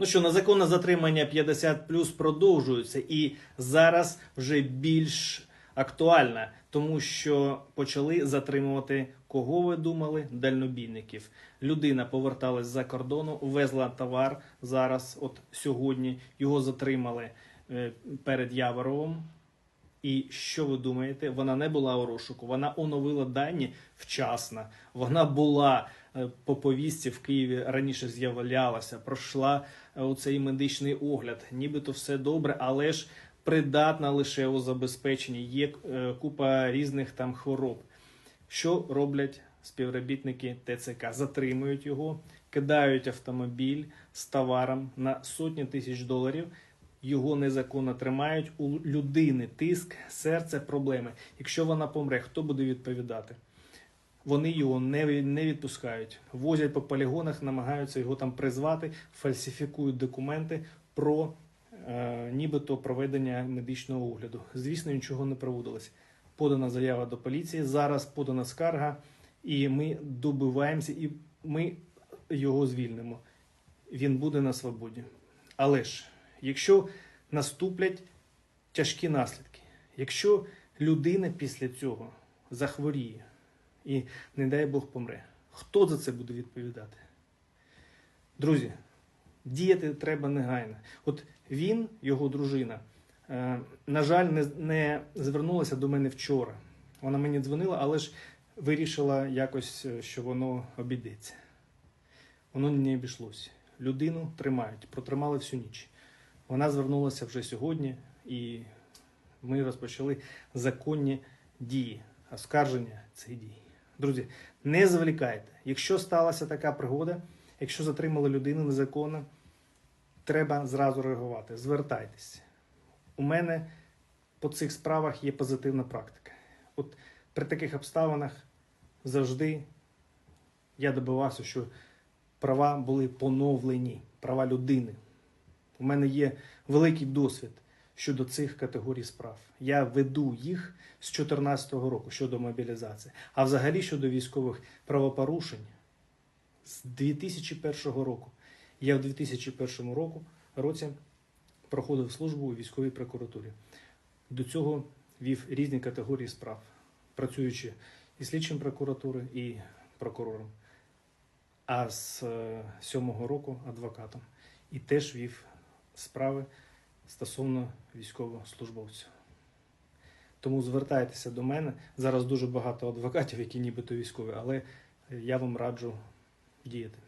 Ну що, незаконне затримання 50 плюс продовжується і зараз вже більш актуальна, тому що почали затримувати кого ви думали? Дальнобійників. Людина поверталась за кордону, везла товар зараз, от сьогодні його затримали е, перед Яворовом. І що ви думаєте? Вона не була у розшуку, вона оновила дані вчасно. Вона була по повістці в Києві раніше з'являлася, пройшла е, оцей медичний огляд. Нібито все добре, але ж придатна лише у забезпеченні. Є е, купа різних там хвороб. Що роблять співробітники ТЦК? Затримують його, кидають автомобіль з товаром на сотні тисяч доларів. Його незаконно тримають. У людини тиск, серце, проблеми. Якщо вона помре, хто буде відповідати? Вони його не, не відпускають, возять по полігонах, намагаються його там призвати, фальсифікують документи про е, нібито проведення медичного огляду. Звісно, нічого не проводилось. Подана заява до поліції, зараз подана скарга, і ми добиваємося, і ми його звільнимо. Він буде на свободі. Але ж, якщо наступлять тяжкі наслідки, якщо людина після цього захворіє і, не дай Бог, помре, хто за це буде відповідати? Друзі, діяти треба негайно. От він, його дружина, е, на жаль, не, не звернулася до мене вчора. Вона мені дзвонила, але ж вирішила якось, е, що воно обійдеться. Воно не обійшлося. Людину тримають, протримали всю ніч. Вона звернулася вже сьогодні, і ми розпочали законні дії, оскарження цих дій. Друзі, не зволікайте. Якщо сталася така пригода, якщо затримали людину незаконно, треба зразу реагувати. Звертайтесь. У мене по цих справах є позитивна практика. От при таких обставинах завжди я добивався, що права були поновлені, права людини. У мене є великий досвід щодо цих категорій справ. Я веду їх з 2014 року щодо мобілізації. А взагалі щодо військових правопорушень з 2001 року. Я в 2001 року, році проходив службу у військовій прокуратурі. До цього вів різні категорії справ, працюючи і слідчим прокуратури, і прокурором. А з е, сьомого року адвокатом. І теж вів справи стосовно військовослужбовців. Тому звертайтеся до мене. Зараз дуже багато адвокатів, які нібито військові, але я вам раджу діяти.